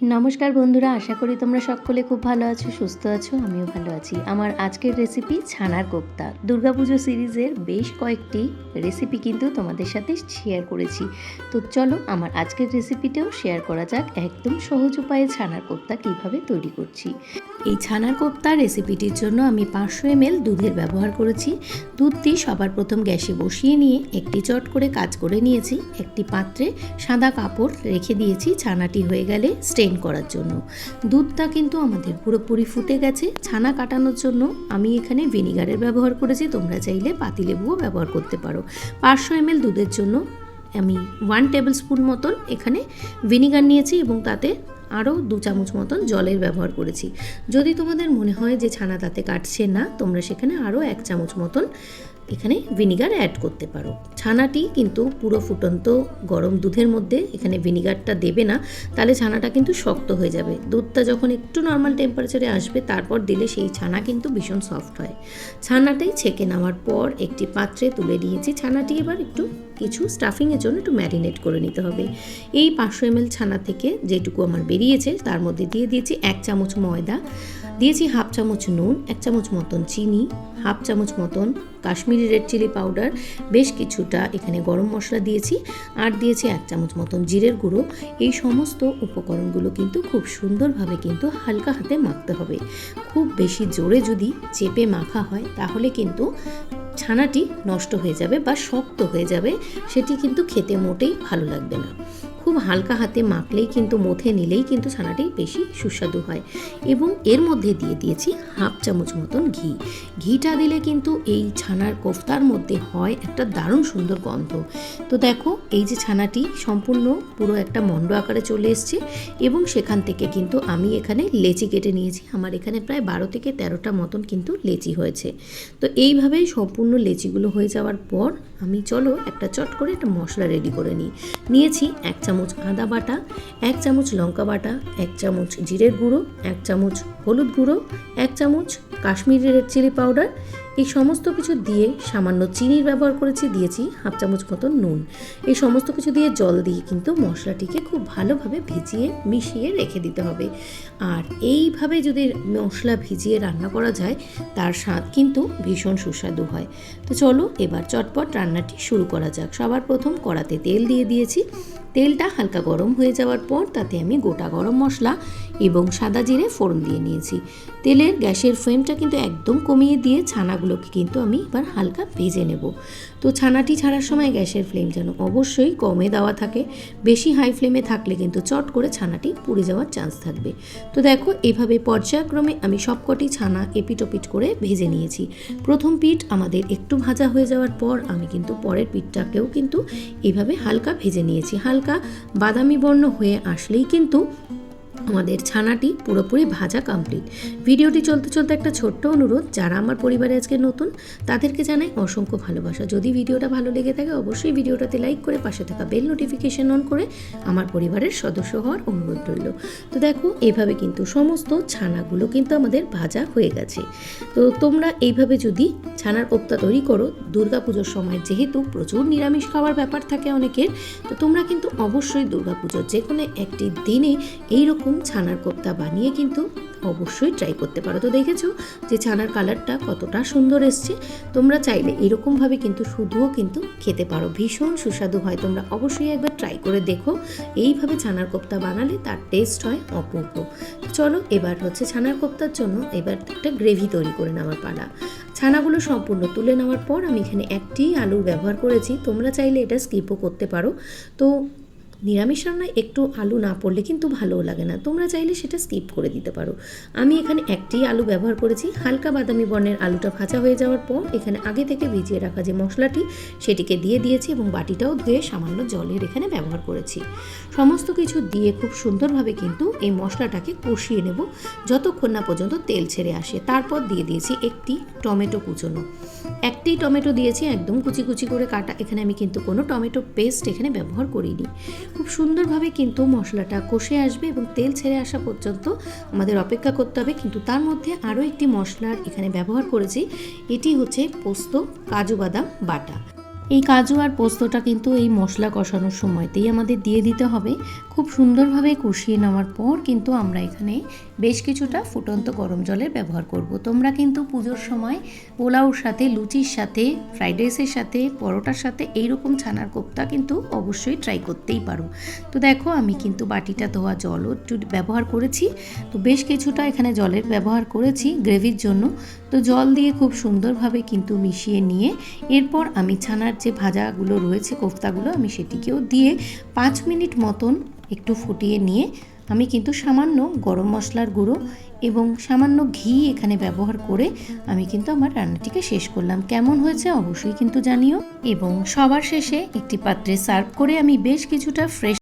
নমস্কার বন্ধুরা, আশা করি তোমরা সকলে খুব ভালো আছো, সুস্থ আছো, আমিও ভালো আছি। আমার আজকের রেসিপি ছানার কোপ্তা। দুর্গাপুজো সিরিজের বেশ কয়েকটি রেসিপি কিন্তু তোমাদের সাথে শেয়ার করেছি। তো চলো, আমার আজকের রেসিপিটাও শেয়ার করা যাক, একদম সহজ উপায়ে ছানার কোপ্তা কীভাবে তৈরি করছি। এই ছানার কোপ্তা রেসিপিটির জন্য আমি পাঁচশো এমএল দুধের ব্যবহার করেছি। দুধটি সবার প্রথম গ্যাসে বসিয়ে নিয়ে একটি চট করে কাজ করে নিয়েছি। একটি পাত্রে সাদা কাপড় রেখে দিয়েছি, ছানাটি হয়ে গেলে স্টেন করার জন্য। দুধটা কিন্তু আমাদের পুরোপুরি ফুটে গেছে। ছানা কাটানোর জন্য আমি এখানে ভিনিগারের ব্যবহার করেছি। তোমরা চাইলে পাতিলেবুও ব্যবহার করতে পারো। পাঁচশো এমএল দুধের জন্য আমি ওয়ান টেবিল স্পুন মতন এখানে ভিনিগার নিয়েছি এবং তাতে আরও দু চামচ মতন জলের ব্যবহার করেছি। যদি তোমাদের মনে হয় যে ছানা তাতে কাটছে না, তোমরা সেখানে আরও এক চামচ মতন এখানে ভিনিগার অ্যাড করতে পারো। ছানাটি কিন্তু পুরো ফুটন্ত গরম দুধের মধ্যে এখানে ভিনিগারটা দেবে না, তাহলে ছানাটা কিন্তু শক্ত হয়ে যাবে। দুধটা যখন একটু নর্মাল টেম্পারেচারে আসবে, তারপর দিলে সেই ছানা কিন্তু ভীষণ সফট হয়। ছানাটাই ছেঁকে নেওয়ার পর একটি পাত্রে তুলে নিয়েছি। ছানাটি এবার একটু কিছু স্টাফিংয়ের জন্য একটু ম্যারিনেট করে নিতে হবে। এই পাঁচশো এমএল ছানা থেকে যেটুকু আমার বেরিয়েছে, তার মধ্যে দিয়ে দিয়েছি এক চামচ ময়দা, দিয়েছি হাফ চামচ নুন, এক চামচ মতন চিনি, হাফ চামচ মতন কাশ্মীরি রেড চিলি পাউডার বেশ কিছুটা এখানে গরম মশলা দিয়েছি আর দিয়েছি এক চামচ মতন জিরের গুঁড়ো। এই সমস্ত উপকরণগুলো কিন্তু খুব সুন্দরভাবে কিন্তু হালকা হাতে মাখতে হবে। খুব বেশি জোরে যদি চেপে মাখা হয় তাহলে কিন্তু ছানাটি নষ্ট হয়ে যাবে বা শক্ত হয়ে যাবে, সেটি কিন্তু খেতে মোটেই ভালো লাগবে না। হালকা হাতে মাখলেই কিন্তু, মথে নিলেই কিন্তু ছানাটি বেশি সুস্বাদু হয়। এবং এর মধ্যে দিয়ে দিয়েছি হাফ চামচ মতন ঘি। ঘিটা দিলে কিন্তু এই ছানার কোফতার মধ্যে হয় একটা দারুণ সুন্দর গন্ধ। তো দেখো, এই যে ছানাটি সম্পূর্ণ পুরো একটা মণ্ড আকারে চলে এসছে এবং সেখান থেকে কিন্তু আমি এখানে লেচি কেটে নিয়েছি। আমার এখানে প্রায় বারো থেকে তেরোটা মতন কিন্তু লেচি হয়েছে। তো এইভাবেই সম্পূর্ণ লেচিগুলো হয়ে যাওয়ার পর আমি চলো একটা চট করে একটা মশলা রেডি করে নিই। নিয়েছি এক চামচ আদা বাটা, এক চামচ লঙ্কা বাটা, এক চামচ জিরের গুঁড়ো, এক চামচ হলুদ গুঁড়ো, এক চামচ কাশ্মীরি রেড চিলি পাউডার এই সমস্ত কিছু দিয়ে সামান্য চিনির ব্যবহার করেছি, দিয়েছি হাফ চামচ মতন নুন। এই সমস্ত কিছু দিয়ে জল দিয়ে কিন্তু মশলাটিকে খুব ভালোভাবে ভিজিয়ে, মিশিয়ে রেখে দিতে হবে। আর এইভাবে যদি মশলা ভিজিয়ে রান্না করা যায়, তার স্বাদ কিন্তু ভীষণ সুস্বাদু হয়। তো চলো এবার চটপট রান্নাটি শুরু করা যাক। সবার প্রথম কড়াতে তেল দিয়ে দিয়েছি। তেলটা হালকা গরম হয়ে যাওয়ার পর তাতে আমি গোটা গরম মশলা এবং সাদা জিরে ফোড়ন দিয়ে নিয়েছি। তেলের গ্যাসের ফ্লেমটা কিন্তু একদম কমিয়ে দিয়ে ছানাগুলোকে কিন্তু আমি এবার হালকা ভেজে নেব। তো ছানাটি ছাড়ার সময় গ্যাসের ফ্লেম যেন অবশ্যই কমে দেওয়া থাকে। বেশি হাই ফ্লেমে থাকলে কিন্তু চট করে ছানাটি পুড়ে যাওয়ার চান্স থাকবে। তো দেখো, এভাবে পর্যায়ক্রমে আমি সবকটি ছানা এপিটোপিট করে ভেজে নিয়েছি। প্রথম পিঠ আমাদের একটু ভাজা হয়ে যাওয়ার পর আমি কিন্তু পরের পিঠটাকেও কিন্তু এভাবে হালকা ভেজে নিয়েছি। হালকা বাদামি বর্ণ হয়ে আসলেই কিন্তু আমাদের ছানাটি পুরোপুরি ভাজা কমপ্লিট ভিডিওটি চলতে চলতে একটা ছোট্ট অনুরোধ, যারা আমার পরিবারে আজকে নতুন, তাদেরকে জানাই অসংখ্য ভালোবাসা। যদি ভিডিওটা ভালো লেগে থাকে, অবশ্যই ভিডিওটাতে লাইক করে পাশে থাকা বেল নোটিফিকেশন অন করে আমার পরিবারের সদস্য হওয়ার অনুরোধ রইল। তো দেখো এইভাবে কিন্তু সমস্ত ছানাগুলো কিন্তু আমাদের ভাজা হয়ে গেছে। তো তোমরা এইভাবে যদি ছানার কোপ্তা তৈরি করো, দুর্গাপুজোর সময় যেহেতু প্রচুর নিরামিষ খাওয়ার ব্যাপার থাকে অনেকের, তো তোমরা কিন্তু অবশ্যই দুর্গাপুজোর যে কোনো একটি দিনে এইরকম ছানার কোপ্তা বানিয়ে কিন্তু অবশ্যই ট্রাই করতে পারো। তো দেখেছ যে ছানার কালারটা কতটা সুন্দর এসছে। তোমরা চাইলে এরকমভাবে কিন্তু শুধুও কিন্তু খেতে পারো। ভীষণ সুস্বাদু হয়। তোমরা অবশ্যই একবার ট্রাই করে দেখো। এইভাবে ছানার কোপ্তা বানালে তার টেস্ট হয় অপূর্ব। চলো, এবার হচ্ছে ছানার কোপ্তার জন্য এবার একটা গ্রেভি তৈরি করে নেওয়ার পালা। ছানাগুলো সম্পূর্ণ তুলে নেওয়ার পর আমি এখানে একটি আলুর ব্যবহার করেছি। তোমরা চাইলে এটা স্কিপও করতে পারো। তো নিরামিষ রান্নায় একটু আলু না পড়লে কিন্তু ভালোও লাগে না। তোমরা চাইলে সেটা স্কিপ করে দিতে পারো। আমি এখানে একটি আলু ব্যবহার করেছি। হালকা বাদামি বর্ণের আলুটা ভাজা হয়ে যাওয়ার পর এখানে আগে থেকে ভিজিয়ে রাখা যে মশলাটি, সেটিকে দিয়ে দিয়েছি এবং বাটিটাও ধুয়ে সামান্য জলের এখানে ব্যবহার করেছি। সমস্ত কিছু দিয়ে খুব সুন্দরভাবে কিন্তু এই মশলাটাকে কষিয়ে নেব। যতক্ষণ না পর্যন্ত তেল ছেড়ে আসে। তারপর দিয়ে দিয়েছি একটি টমেটো কুচোনো। একটি টমেটো দিয়েছি, একদম কুচি কুচি করে কাটা। এখানে আমি কিন্তু কোনো টমেটো পেস্ট এখানে ব্যবহার করিনি। খুব সুন্দরভাবে কিন্তু মশলাটা কষে আসবে এবং তেল ছেড়ে আসা পর্যন্ত আমাদের অপেক্ষা করতে হবে। কিন্তু তার মধ্যে আরও একটি মশলার এখানে ব্যবহার করেছি। এটি হচ্ছে পোস্ত, কাজু বাদাম, বাটা। এই কাজু আর পোস্তটা কিন্তু এই মশলা কষানোর সময়তেই আমাদের দিয়ে দিতে হবে। খুব সুন্দরভাবে কষিয়ে নেওয়ার পর কিন্তু আমরা এখানে বেশ কিছুটা ফুটন্ত গরম জলের ব্যবহার করব। তোমরা কিন্তু পুজোর সময় পোলাওর সাথে, লুচির সাথে, ফ্রাইড রাইসের সাথে, পরোটার সাথে এইরকম ছানার কোপ্তা কিন্তু অবশ্যই ট্রাই করতেই পারো। তো দেখো আমি কিন্তু বাটিটা ধোয়া জলও একটু ব্যবহার করেছি। তো বেশ কিছুটা এখানে জলের ব্যবহার করেছি গ্রেভির জন্য। তো জল দিয়ে খুব সুন্দরভাবে কিন্তু মিশিয়ে নিয়ে এরপর আমি ছানার যে ভাজাগুলো রয়েছে, কোফতাগুলো, আমি সেটিকেও দিয়ে পাঁচ মিনিট মতন একটু ফুটিয়ে নিয়ে আমি কিন্তু সামান্য গরম মশলার গুঁড়ো এবং সামান্য ঘি এখানে ব্যবহার করে আমি কিন্তু আমার রান্নাটিকে শেষ করলাম। কেমন হয়েছে অবশ্যই কিন্তু জানিও। এবং সবার শেষে একটি পাত্রে সার্ভ করে আমি বেশ কিছুটা ফ্রেশ